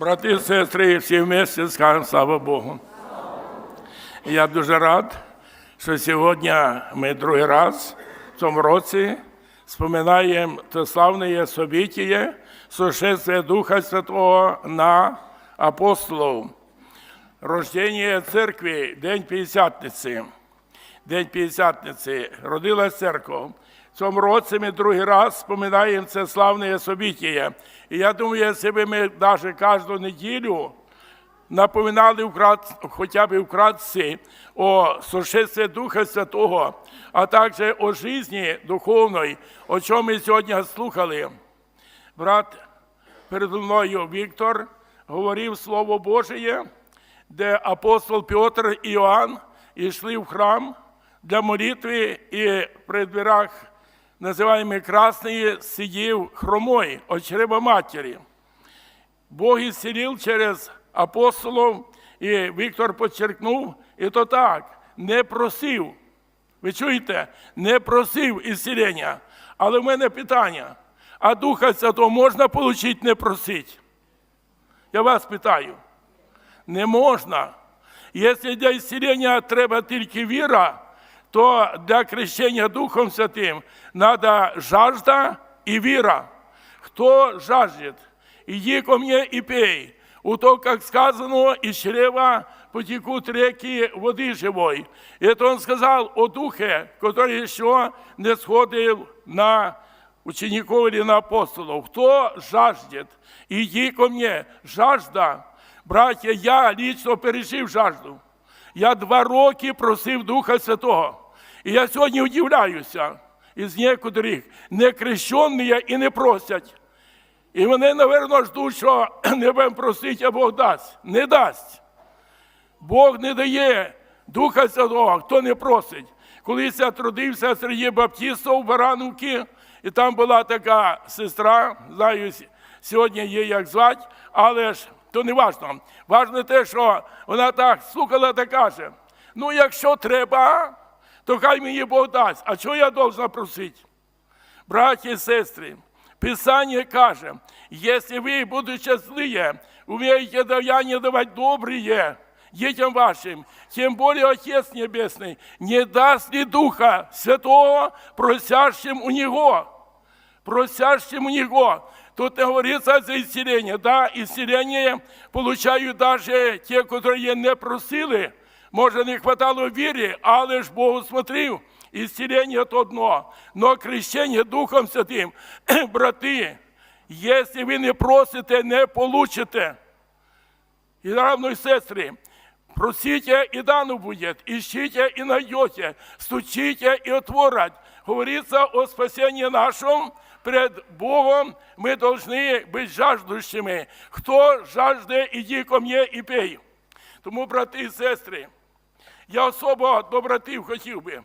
Брати і сестри, всі вместе скажемо слава Богу. Я дуже рад, що сьогодні ми другий раз в цьому році споминаємо те славне событие сошествия Духа Святого на апостолів. Рождення церкви, День П'ятдесятниці. День П'ятдесятниці. Родилась церква. Цьому році ми другий раз споминаємо це славне событие. І я думаю, якщо ми навіть кожну неділю напоминали вкрат, хоча б вкратце о сошестві Духа Святого, а також о житті духовної, о чому ми сьогодні слухали. Брат передо мною Віктор говорив Слово Божє, де апостол Петр і Іоанн йшли в храм для молитви, і при дверях, називаємо красної, сидів хромой, очреба матері. Бог ісцелив через апостолів, і Віктор підчеркнув, і то так, не просив. Ви чуєте? Не просив ісцелення. Але в мене питання: а Духа Святого можна отримати, не просити? Я вас питаю. Не можна. Якщо для ісцелення треба тільки віра, то для крещення Духом Святим треба жажда і віра. Хто жаждет, иди ко мне и пей. У то, как сказано, из чрева потекут реки воды живой. Это он сказал о Духе, который еще не сходил на учеников или на апостолов. Кто жаждет, иди ко мне. Жажда. Братья, я лично пережив жажду. Я два роки просив Духа Святого. І я сьогодні удивляюся із некоторих некрещені і не просять. І вони, напевно, ждуть, що не просити, а Бог дасть. Не дасть. Бог не дає Духа Святого, хто не просить. Колись я трудився серед баптистів в Барановці, і там була така сестра, знаю, сьогодні є як звати, але ж то не важно. Важно те, що вона так слухала та каже: ну, якщо треба, то хай мені Бог дасть. А що я должна просити? Браті і сестри, Писание каже, если вы, будучи злые, умеете даяние давать добрые детям вашим, тем более Отец Небесный не даст ли Духа Святого просящим у Него. Просящим у Него. Тут не говорится за исцеление. Да, исцеление получают даже те, которые не просили. Може, не хватало віри, але ж Бог смотрів, исцеление то одно, но крещение Духом Святим, брати, якщо ви не просите, не получите. І равно, сестри, просите, и дано будет, ищите, и найдете, стучите, и отворят. Говорится о спасении нашем пред Богом, мы должны быть жаждущими. Хто жажде, иди ко мне і пей. Тому, брати і сестри, я особо до хотів би,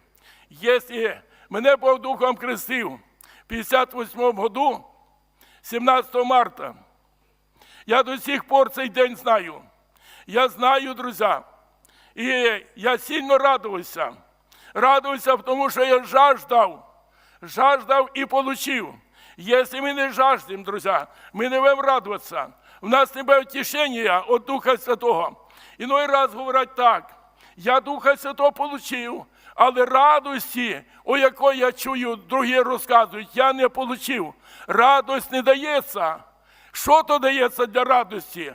якщо мене Бог Духом крестив в 58 году, 17 марта, я до сих пор цей день знаю. Я знаю, друзі, і я сильно радуюся. Радуюся, тому що я жаждав, жаждав і получив. Если мы не жаждем, друзья, мы не будем радоваться. У нас не буде утішення від Духа Святого. Іной раз говорять так, я Духа Святого получив, але радості, о якої я чую, другі розказують, я не получив. Радость не дається. Що то дається для радості?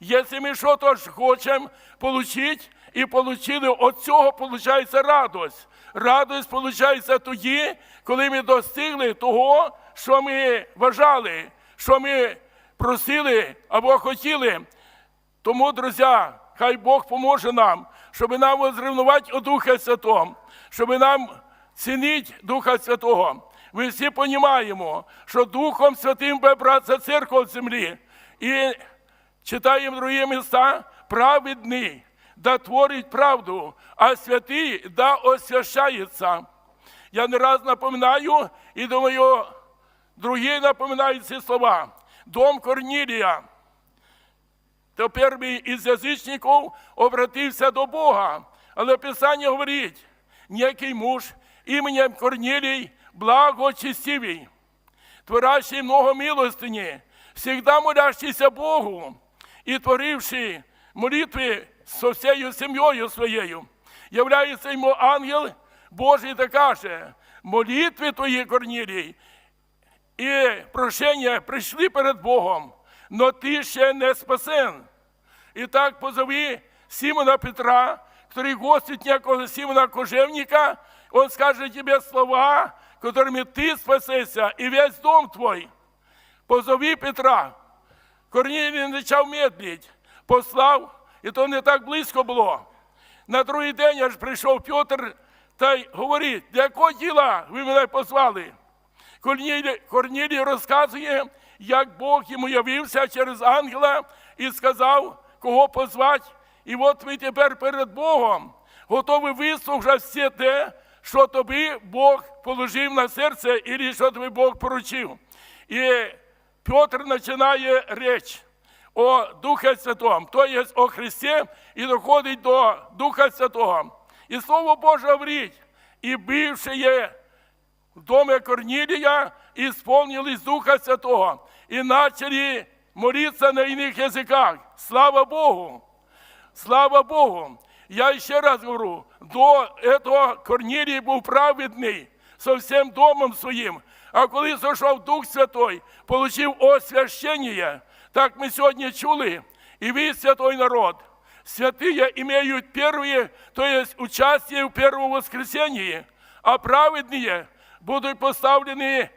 Якщо ми щось хочемо отримати, і отримали, від цього виходить радость. Радость виходить тоді, коли ми достигли того, що ми вважали, що ми просили або хотіли. Тому, друзі, хай Бог поможе нам, щоб нам возрівнувати у Духа Святого, щоб нам цінити Духа Святого. Ми всі розуміємо, що Духом Святим буде братися церква в землі. І читаємо другі міста, праведний да творить правду, а святий да освящається. Я не раз напоминаю і думаю, другі напоминають ці слова. Дом Корнілія. То перший із язичників обратився до Бога. Але Писання говорить, ніякий муж іменем Корнілій благочестивий, творящий много милостині, всегда молящийся Богу і творивши молитви з всією сім'єю своєю, являється йому ангел Божий та каже, молитви твої, Корнілій, і прошення прийшли перед Богом, но ти ще не спасен. І так позови Симона Петра, который гостит некого Симона Кожевника, он скажет тебе слова, которыми ты спасешься, и весь дом твой. Позови Петра. Корнілій не почав медлить, послав, і то не так близько було. На другий день аж прийшов Петр та й говорить, для якого діла ви мене позвали? Корнілій, Корнілій розказує, як Бог йому явився через ангела і сказав, кого позвати. І от ви тепер перед Богом готові вислухати все те, що тобі Бог положив на серце, і що тобі Бог поручив. І Петр починає реч о Духе Святому, то є о Христі, і доходить до Духа Святого. І Слово Боже говорить, і бивши є в доме Корнилия исполнились Духа Святого и начали молиться на иных языках. Слава Богу! Слава Богу! Я еще раз говорю, до этого Корнилій був праведний со всім домом своїм. А коли зайшов Дух Святой, получив освящення, так ми сьогодні чули, і ви, святой народ, святые имеют первые, то есть участие в первом воскресении, а праведные будуть поставлені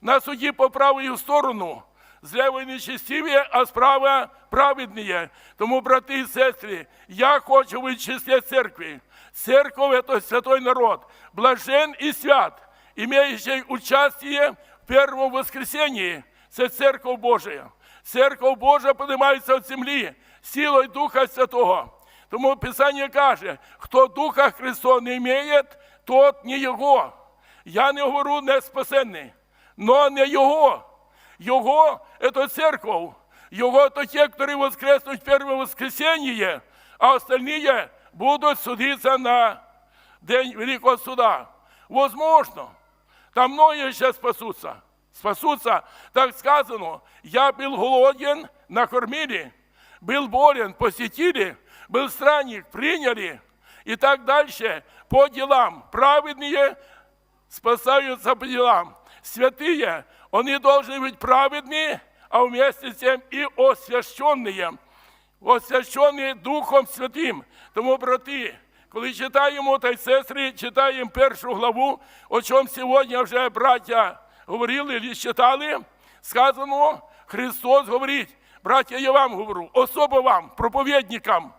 на суді по правою сторону. Злева нечестиві, а справа праведні. Тому, брати і сестри, я хочу в числі церкви. Церковь – это святой народ, блажен и свят, имеющий участие в первом воскресении. Це церковь Божия. Церковь Божа піднімається в землі силою Духа Святого. Тому Писання каже, хто Духа Христова не має, тот не Його. Я не говорю не спасенний, но не Його. Його – це церковь. Його – то те, які воскреснуть в перше воскресенье, а остальные будуть судитися на день Великого суда. Возможно, там многие ще спасутся. Спасутся, так сказано, я был голоден, накормили, был болен, посетили, был странник, приняли, и так дальше по делам. Праведные спасаются по делам. Святые, они должны быть праведные, а вместе с тем и освященные. Освящені Духом Святим. Тому, брати, коли читаємо та й сестри, читаємо першу главу, о чому сьогодні вже браття говорили і читали, сказано, Христос говорить, браття, я вам говорю, особо вам, проповідникам,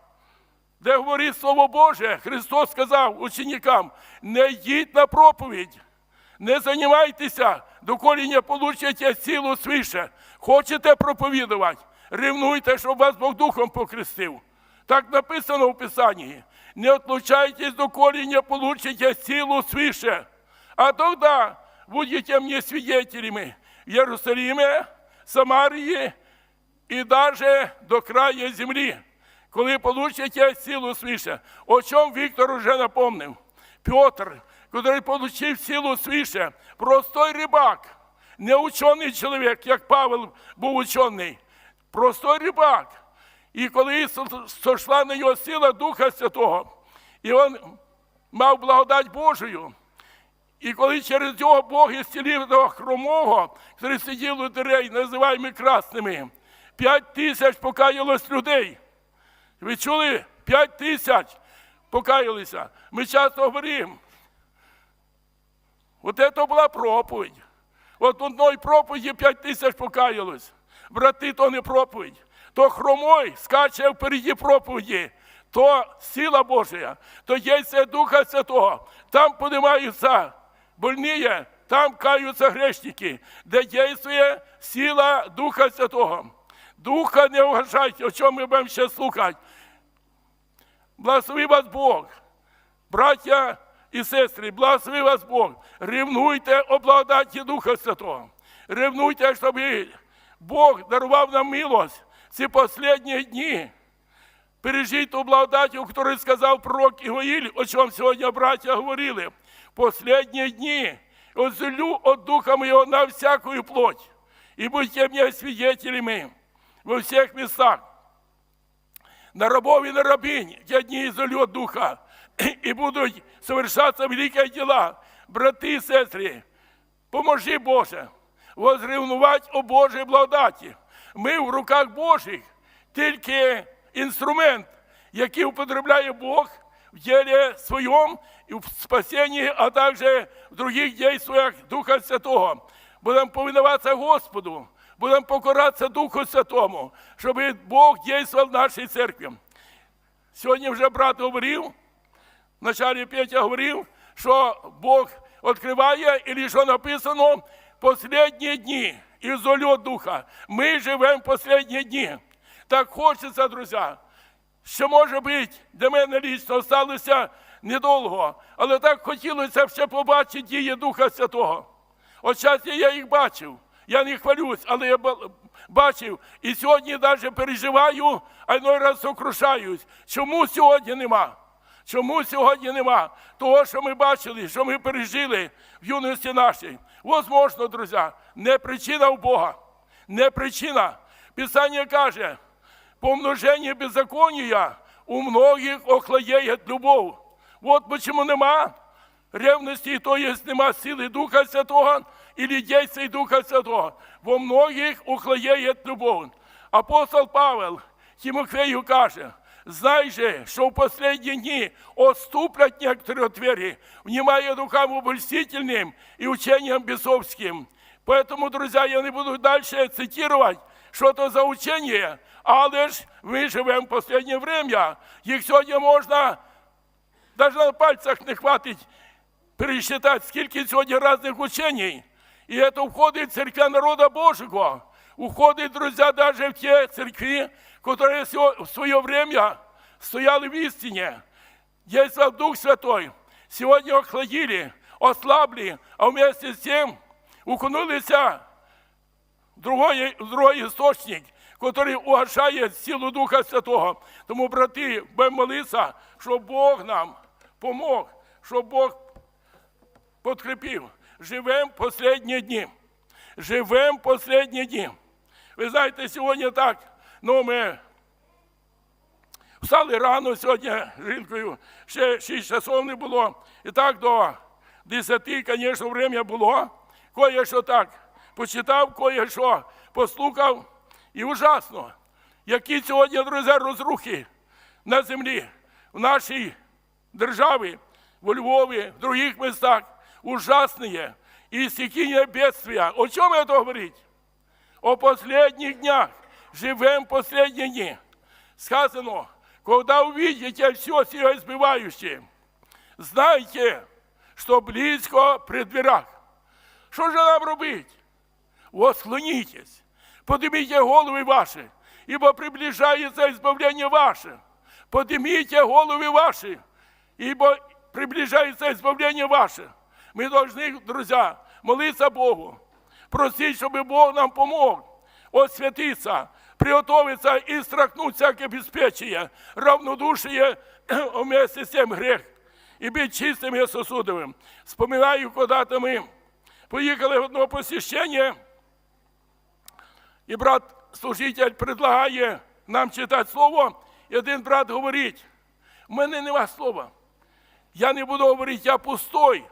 де говорить Слово Боже, Христос сказав ученикам, не йдіть на проповідь, не займайтеся, доколі не получите силу свише. Хочете проповідувати, ревнуйте, щоб вас Бог Духом покрестив. Так написано в Писанні. Не отлучайтесь, доколі не получите силу свише. А тогда будете мне свидетелями в Єрусалимі, Самарії і даже до краю землі, коли получите силу свише. О чому Віктор уже напомнив. Петр, який получив силу свише, простой рибак, не учений чоловік, як Павел був учений, простой рибак. І коли сошла на нього сила Духа Святого, і він мав благодать Божою, і коли через нього Бог ісцілив того хромого, який сидів у дверей, називаємо красними, п'ять тисяч покаялось людей. Ви чули? П'ять тисяч покаялися. Ми часто говоримо. От це була проповідь. От одної проповіді п'ять тисяч покаялось. Брати, то не проповідь. То хромой скаче впереді проповіді. То сила Божия, то дійство Духа Святого. Там поднимаються больні, там каються грешники, де дійствує сила Духа Святого. Духа не вгажайте, о чому ми будемо ще слухати. Благослови вас Бог, браття і сестри, благослови вас Бог. Ревнуйте о Духа Святого. Ревнуйте, щоб Бог дарував нам милость ці останні дні. Пережіть ту благодать, у сказав пророк Ігоїль, о чому сьогодні браття говорили. Последні дні озелю от Духа моего на всякую плоть, и будьте мне свидетелями во всех местах. на рабов и на рабынь, те дни изольет Духа, и будут совершаться великие дела. Брати и сестры, поможи Боже, возревнувати о Божій благодаті. Ми в руках Божих тільки інструмент, який употребляє Бог в ділі своєму і в спасенні, а також в других дійствах Духа Святого. Будемо повинуватися Господу, будемо покоратися Духу Святому, щоб Бог дійствував в нашій церкві. Сьогодні вже брат говорив, вначале Петя говорив, що Бог відкриває, і що написано «Последні дні і зольот Духа. Ми живемо в останні дні. Так хочеться, друзі, що може бути для мене лічно сталося недовго, але так хотілося ще побачити дії Духа Святого. От зараз я їх бачив. Я не хвалюсь, але я бачив. І сьогодні навіть переживаю, а іной раз сокрушаюсь. Чому сьогодні нема? Чому сьогодні нема того, що ми бачили, що ми пережили в юності нашій? Возможно, друзі, не причина в Бога, не причина. Писання каже, по множению беззакония у многих охладеет любов. Вот почему нема ревності, то есть нема сили Духа Святого или действий Духа Святого. Во многих охладеет любов. Апостол Павел Тимофею каже, знай же, що в последні дні отступлять некоторые от веры, внимая духам обольстительным и учением бесовским. Поэтому, друзья, я не буду дальше цитировать, що то за учення, але ж ми живемо в останнє время. Їх сьогодні можна, навіть на пальцях не хватить пересчитати, скільки сьогодні різних учень. І це входить в церквя народа Божого. Уходить, друзья, даже в те церкви, которые в свое время стояли в истине. Действовал Дух Святой. Сегодня охладили, ослабли, а вместе с тем укунулись другой, другой істочник, який угашає силу Духа Святого. Тому, брати, будемо молитися, щоб Бог нам помог, щоб Бог подкрепив. Живемо останні дні. Живемо останні дні. Ви знаєте, сьогодні так, ну ми встали рано сьогодні жінкою, ще 6 часов не було. І так до 10, звісно, время було. Кое-що так почитав, кое-що послухав. І ужасно, які сьогодні, друзі, розрухи на землі, в нашій державі, в Львові, в других містах. Ужасные и стихийные бедствия. О чем это говорить? О последних днях. Живем последние дни. Сказано, когда увидите все сие избивающее, знайте, что близко при дверях. Що ж нам робити? Восклонитесь, поднимите головы ваши, ибо приближается избавление ваше. Поднимите головы ваши, ибо приближается избавление ваше. Мы должны, друзья, молиться Богу, просить, чтобы Бог нам помог освятиться, приготовиться и страхнуть всякое беспечие, равнодушие, вместе с тем грех, и быть чистым и сосудовым. Вспоминаю, когда-то мы поехали в одно посещение, і брат служитель предлагає нам читати слово, і один брат говорить, в мене нема слова. Я не буду говорити, я пустой.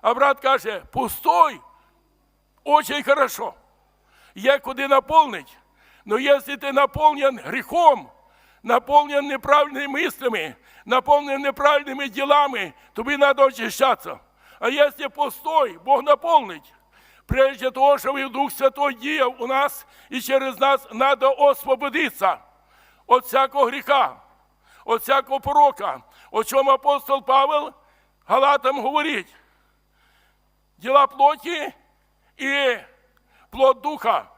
А брат каже, пустой, очень хорошо. Є куди наповнить. Но если ты наполнен грехом, наполнен неправильными мыслями, наполнен неправильными делами, тобі надо очищаться. А если пустой, Бог наполнить. Прежде того, щоб Дух Святой діяв у нас і через нас надо освободитися від всякого гріха, від всякого порока. О чому апостол Павел Галатам говорить. Дела плоти и плод духа.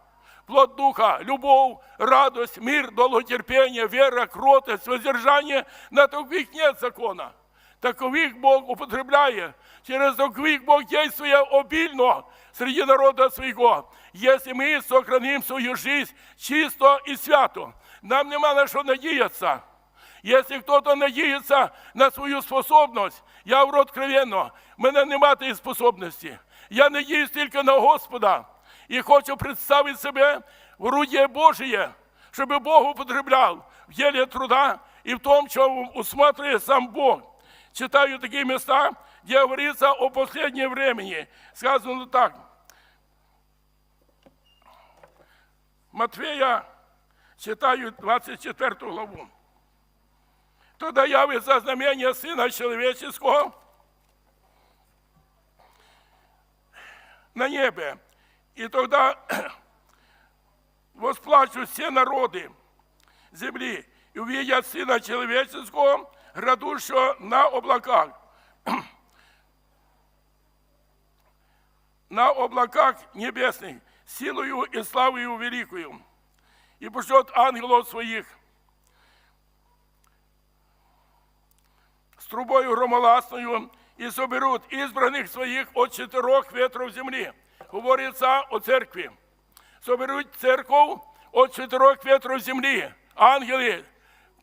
Плод духа, любовь, радость, мир, долготерпение, вера, кротость, воздержание. На таковых нет закона. Таковых Бог употребляет. Через таковых Бог действует обильно среди народа своего. Если мы сохраним свою жизнь чисто и свято, нам нема на что надеяться. Если кто-то надеется на свою способность, я говорю откровенно, в мене немає тієї способності. Я надіюсь тільки на Господа і хочу представити себе орудие Божие, щоб Бог употребляв в деле труда и в том, что усматривает сам Бог. Читаю такие места, где говорится о последнем времени. Сказано так. Матфея, читаю 24 главу. Тогда явится знамение Сына Человеческого на небе. И тогда восплачут все народы земли и увидят Сына Человеческого, грядущего на облаках. на облаках небесных, силою и славою великою. И пошлет ангелов своих с трубою громоласною и соберут избранных своих от четырех ветров земли. Говорится о церкви. Соберут церковь от четырех ветров земли. Ангелы,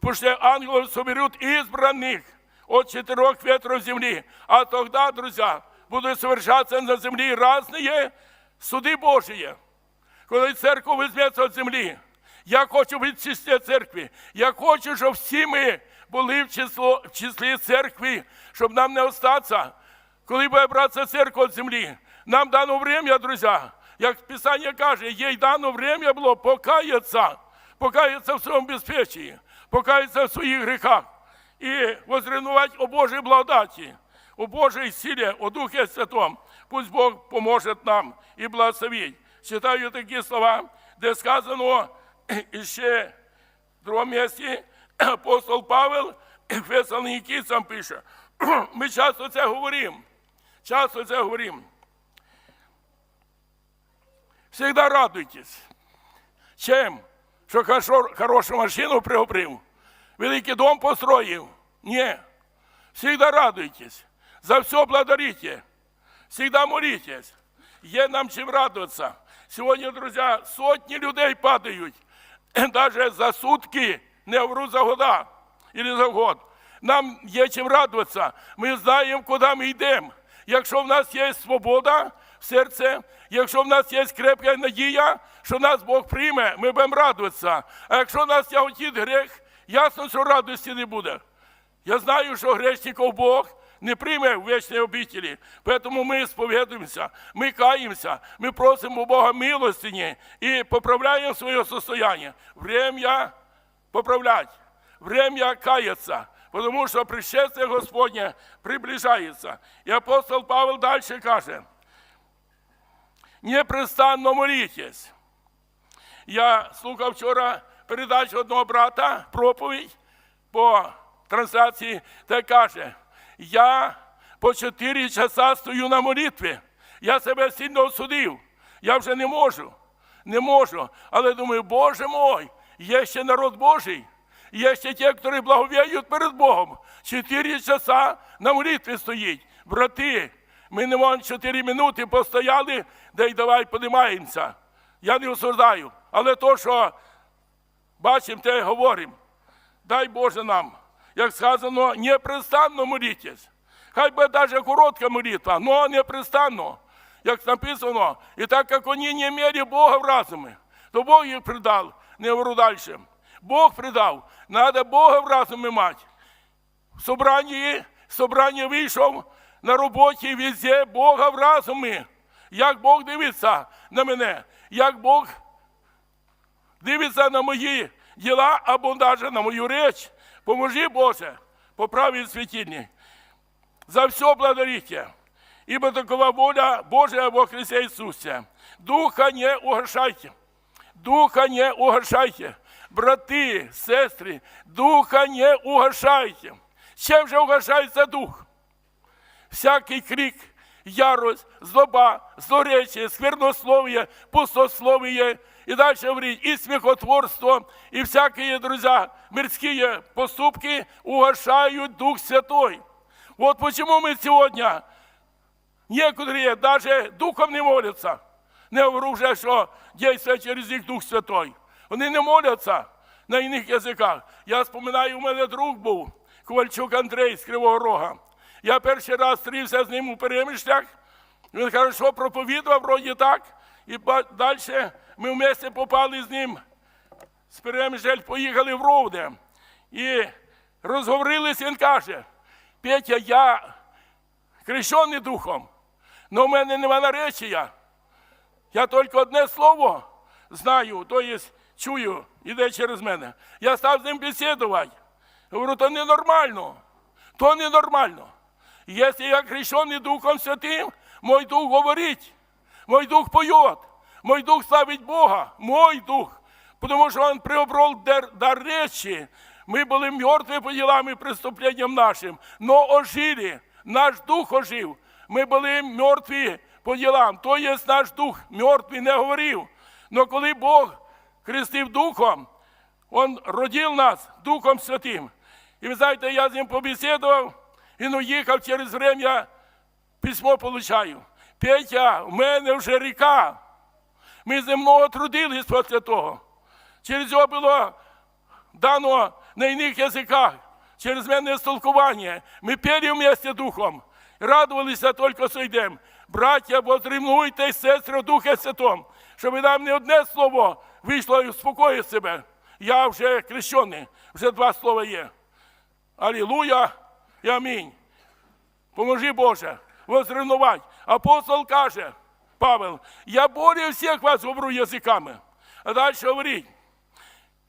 пусть ангелов соберут избранных от четырех ветров земли. А тогда, друзья, будут совершаться на земле разные суди Божії. Коли церква візьметься від землі, я хочу бути в числі церкви. Я хочу, щоб всі ми були в, число, в числі церкви, щоб нам не остатися. Коли буде братися церква від землі, нам дано время, друзі, як Писання каже, їй дано время було покаятися, покаятися в своєму безпечі, покаятися в своїх грехах і возренувати о Божій благодаті, о Божій силі, о Духе Святом. Пусть Бог поможе нам і благословить. Читаю такі слова, де сказано ще в другому місці апостол Павел Фесалоникійцям пише. Ми часто це говоримо. Часто це говоримо. Всегда радуйтесь. Чим? Що хорошо, хорошу машину приобрів, великий дом построїв. Ні. Всегда радуйтесь. За все благодарите. Всегда молитесь. Є нам чим радуватися. Сьогодні, друзі, сотні людей падають. Навіть за сутки, не говорю за года или за год. Нам є чим радуватися. Ми знаємо, куди ми йдемо. Якщо в нас є свобода в серці, якщо в нас є крепка надія, що нас Бог прийме, ми будемо радуватися. А якщо нас тяготить грех, ясно, що радості не буде. Я знаю, що грешників Бог не прийме в вечній обітелі. Тому ми сповідуємося, ми каємося, ми просимо Бога милостині і поправляємо своє состояние. Время поправлять, время каяться, тому що пришествие Господнє приближається. І апостол Павел далі каже, непрестанно молітесь. Я слухав вчора передачу одного брата, проповідь по трансляції, та каже, я по 4 часа стою на молитві. Я себе сильно осудив. Я вже не можу. Не можу. Але думаю, Боже мой, є ще народ Божий. Є ще ті, які благовіють перед Богом. Чотири часа на молитві стоїть. Брати, ми не можемо 4 минути постояли, да й давай подимаємося. Я не осуждаю. Але то, що бачимо, те й говоримо. Дай Боже нам, як сказано, непрестанно молітесь. Хай би навіть коротка молитва, но непрестанно. Як написано, і так як вони не мали Бога в разумі, то Бог їх придав, не далі. Бог придав, треба Бога в разумі мати. В собранні, собрання вийшов на роботі везде Бога в разумі. Як Бог дивиться на мене, як Бог дивиться на мої діла або навіть на мою реч. Поможи, Боже, по правій світильні. За все благодарите. Ибо такова воля Божия во Христе Иисусе. Духа не угошайте. Духа не угошайте. Брати, сестри, духа не угошайте. Чем же угошается дух? Всякий крик, ярость, злоба, злоречие, сквернословие, пустословие, и дальше говорить, и смехотворство, и всякие, друзья, мирские поступки угошают Дух Святой. Вот почему мы сегодня, некоторые даже духом не молятся. Не говорю що дійсно через них Дух Святой. Вони не моляться на інших язиках. Я споминаю, у мене друг був, Ковальчук Андрей з Кривого Рога. Я перший раз зустрівся з ним у перемишлях. Він хорошо проповідував, вроді так. І далі ми вместе попали з ним з Перемжель поїхали в Ровне і розговорились, він каже, Петя, я хрещений духом, але в мене нема наречія. Я тільки одне слово знаю, то є чую, іде через мене. Я став з ним бесідувати. Говорю, то ненормально, то ненормально. Якщо я хрещений Духом Святим, мой дух говорить, мой дух поет, мой дух славить Бога, мой дух. Потому что он приобрел дар, дар речи. Мы были мертвы по делам и преступлениям нашим, но ожили, наш дух ожив. Ми були мертві по ділам, то є наш дух, мертвий не говорив. Но коли Бог хрестив духом, Он родив нас Духом Святим. І ви знаєте, я з ним побесідував, він уїхав через время, письмо получаю. Петя, в мене вже ріка. Ми з ним трудились після того. Через його було дано на іних язиках, через мене столкування. Ми пели вместе духом, радувалися тільки сойдем. Браття, возрівнуйте сестри Духа Святом, щоб нам не одне слово вийшло і успокоїть себе. Я вже хрещений, вже два слова є. Алілуя і амінь. Поможи Боже, возревнувати. Апостол каже, Павел, я более всех вас говорю язиками. А дальше говорить,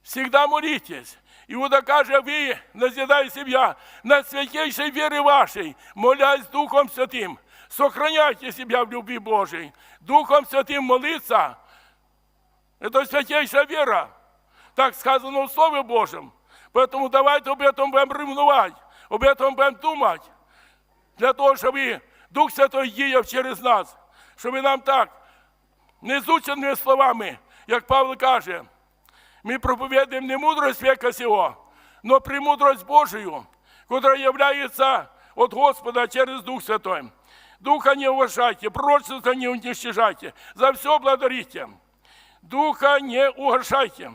всегда молитесь. Иуда каже, ви, назидая себя на святейшей вере вашей, молясь Духом Святым, сохраняйте себя в любви Божией. Духом Святым молиться – это святейшая вера. Так сказано в Слове Божьем. Поэтому давайте об этом будем ревновать, об этом будем думать, для того, щоб Дух Святой діяв через нас, щоб нам так, незученими словами, як Павло каже, ми проповідуємо не мудрость века сього, но премудрость Божию, которая является от Господа через Дух Святой. Духа не уважайте, пророчество не уничтожайте, за все благодарите. Духа не угошайте,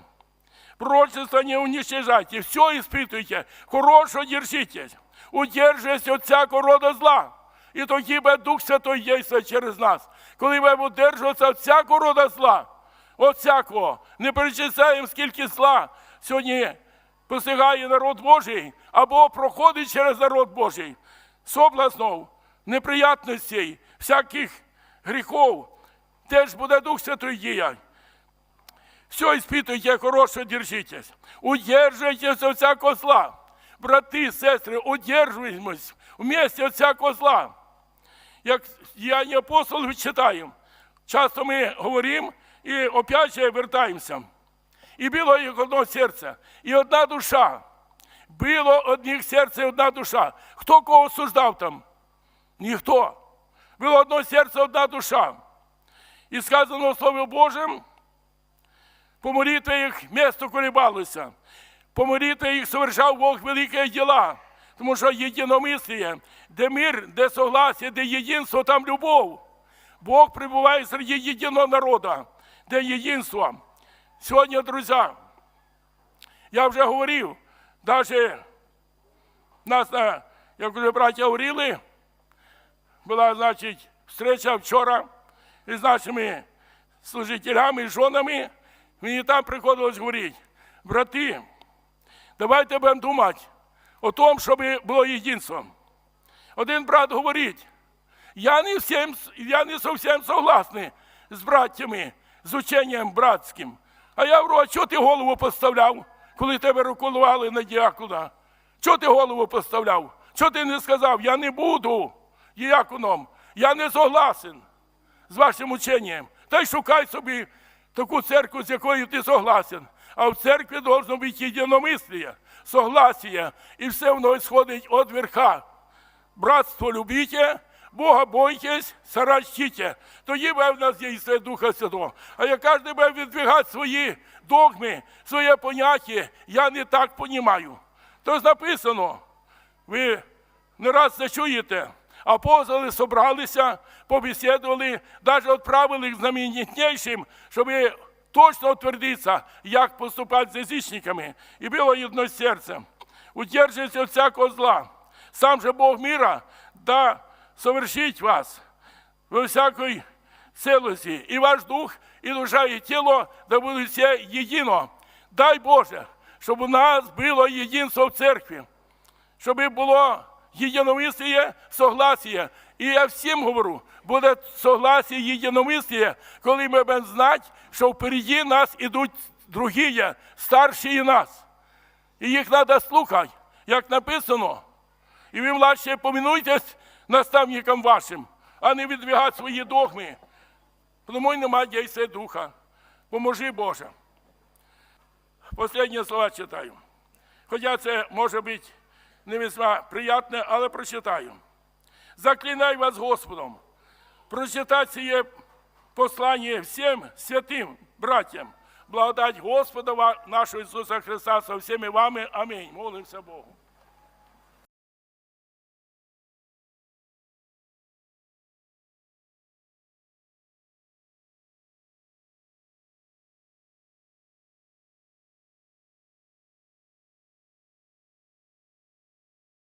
пророчество не уничтожайте, все испытывайте, хорошо держитесь, удерживайтесь от всякого рода зла. І тоді буде Дух Святой дійсно через нас. Коли ми удержуватися від всякого рода зла, от всякого, не перечисляємо, скільки зла сьогодні постигає народ Божий або проходить через народ Божий. Соблазнов, неприятностей, всяких гріхов, теж буде Дух Святой діяти. Все испытывайте, хорошо держитесь. Удерживайтесь от всякого зла. Брати, сестри, удержуємось вместе от всякого зла. Як діяння апостолів читаємо, часто ми говоримо і опять же вертаємося. І було їх одно серце, і одна душа. Було одних серце і одна душа. Хто кого осуждав там? Ніхто. Було одно серце, одна душа. І сказано в Божому, по їх місто колебалося. По їх совершав Бог великі діла. Тому що єдиномисліє, де мир, де согласие, де єдинство, там любов. Бог пребуває серед єдиного народу, де єдинство. Сьогодні, друзі, я вже говорив, навіть нас, на- як вже браття говорили, була, значить, встреча вчора із нашими служителями, жонами. Мені там приходилось говорити, брати, давайте будемо думати о том, щоб було єдинство. Один брат говорить, я не, всім, я не зовсім согласний з братями, з ученням братським. А я говорю, а чого ти голову поставляв, коли тебе руколували на діакона? Чого ти голову поставляв? Чого ти не сказав, я не буду діаконом, я не согласен з вашим ученням. Та й шукай собі таку церкву, з якою ти согласен. А в церкві должно бути єдиномисліє, согласие, і все воно сходить від верха. Братство любите, Бога бойтесь, сорочтите. Тоді буде в нас дійство Духа Святого. А як кожен буде віддвигати свої догми, своє поняття, я не так понімаю. То ж написано, ви не раз це чуєте. Апостоли собралися, побесідували, навіть відправили їх знаменитнішим, щоб точно утвердитися, як поступати з язичниками. І було одно серце. Удержуйтесь від всякого зла. Сам же Бог мира да совершить вас во всякой целости. И ваш дух, и душа, и тело да будут все едино. дай Боже, щоб у нас було єдинство в церкві, щоб було єдиномисліє, согласіє. І я всім говорю, буде согласіє, єдиномисліє, коли ми будемо знати, що впереді нас ідуть другі, старші нас. І їх треба слухати, як написано. І ви, младші, помінуйтесь наставникам вашим, а не відвігати свої догми. Тому й нема дійства духа. Поможи Боже. Последні слова читаю. Хоча це може бути не весьма приятне, але прочитаю. Заклинаю вас Господом. Прочитать сие послание всем святым братьям. Благодать Господа нашого Иисуса Христа со всеми вами. Аминь. Молимся Богу.